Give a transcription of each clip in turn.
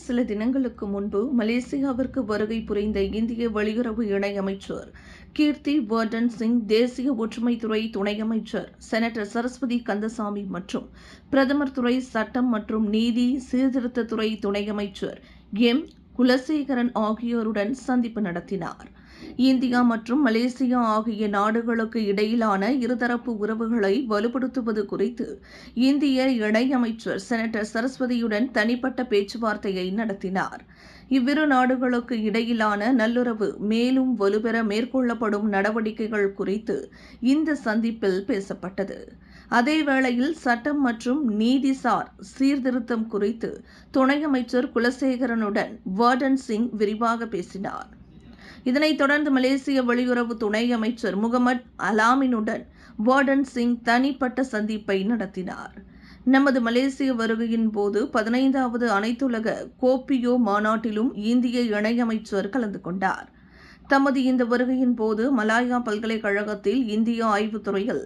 சில தினங்களுக்கு முன்பு மலேசியாவிற்கு வருகை புரிந்த இந்திய வெளியுறவு இணையமைச்சர் கீர்த்தி வர்டன் சிங் தேசிய ஒற்றுமைத்துறை துணை அமைச்சர் செனட்டர் சரஸ்வதி கந்தசாமி மற்றும் பிரதமர் துறை சட்டம் மற்றும் நீதி சீர்திருத்தத்துறை துணை அமைச்சர் எம். குலசேகரன் ஆகியோருடன் சந்திப்பு நடத்தினார். இந்தியா மற்றும் மலேசியா ஆகிய நாடுகளுக்கு இடையிலான இருதரப்பு உறவுகளை வலுப்படுத்துவது குறித்து இந்திய இணையமைச்சர் செனட்டர் சரஸ்வதியுடன் தனிப்பட்ட பேச்சுவார்த்தையை நடத்தினார். இவ்விரு நாடுகளுக்கு இடையிலான நல்லுறவு மேலும் வலுப்பெற மேற்கொள்ளப்படும் நடவடிக்கைகள் குறித்து இந்த சந்திப்பில் பேசப்பட்டது. அதேவேளையில் சட்டம் மற்றும் நீதிசார் சீர்திருத்தம் குறித்து துணை அமைச்சர் குலசேகரனுடன் வர்டன் சிங் விரிவாக பேசினார். இதனைத் தொடர்ந்து மலேசிய வெளியுறவு துணை அமைச்சர் முகமது அலாமினுடன் வார்டன் சிங் தனிப்பட்ட சந்திப்பை நடத்தினார். நமது மலேசிய வருகையின் போது பதினைந்தாவது அனைத்துலக கோப்பியோ மாநாட்டிலும் இந்திய இணையமைச்சர் கலந்து கொண்டார். தமது இந்த வருகையின் போது மலாயா பல்கலைக்கழகத்தில் இந்திய ஆய்வுத்துறையில்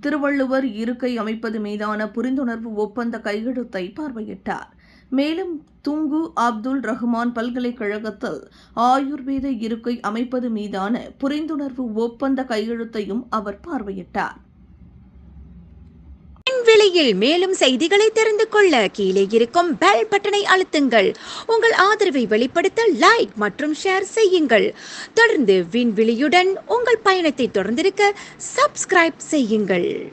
திருவள்ளுவர் இருக்கை அமைப்பது மீதான புரிந்துணர்வு ஒப்பந்த கையெழுத்தை பார்வையிட்டார். மேலும் துங்கு அப்துல் ரஹ்மான் பல்கலைக்கழகத்தில் ஆயுர்வேத இருக்கை அமைப்பது மீதான புரிந்துணர்வு ஒப்பந்த கையெழுத்தையும் அவர் பார்வையிட்டார். விலையில் மேலும் செய்திகளை தெரிந்து கொள்ள கீழே இருக்கும் பெல் பட்டனை அழுத்துங்கள். உங்கள் ஆதரவை வெளிப்படுத்த லைக் மற்றும் ஷேர் செய்யுங்கள். தொடர்ந்து விண்வெளியுடன் உங்கள் பயணத்தை தொடர்ந்திருக்க சப்ஸ்கிரைப் செய்யுங்கள்.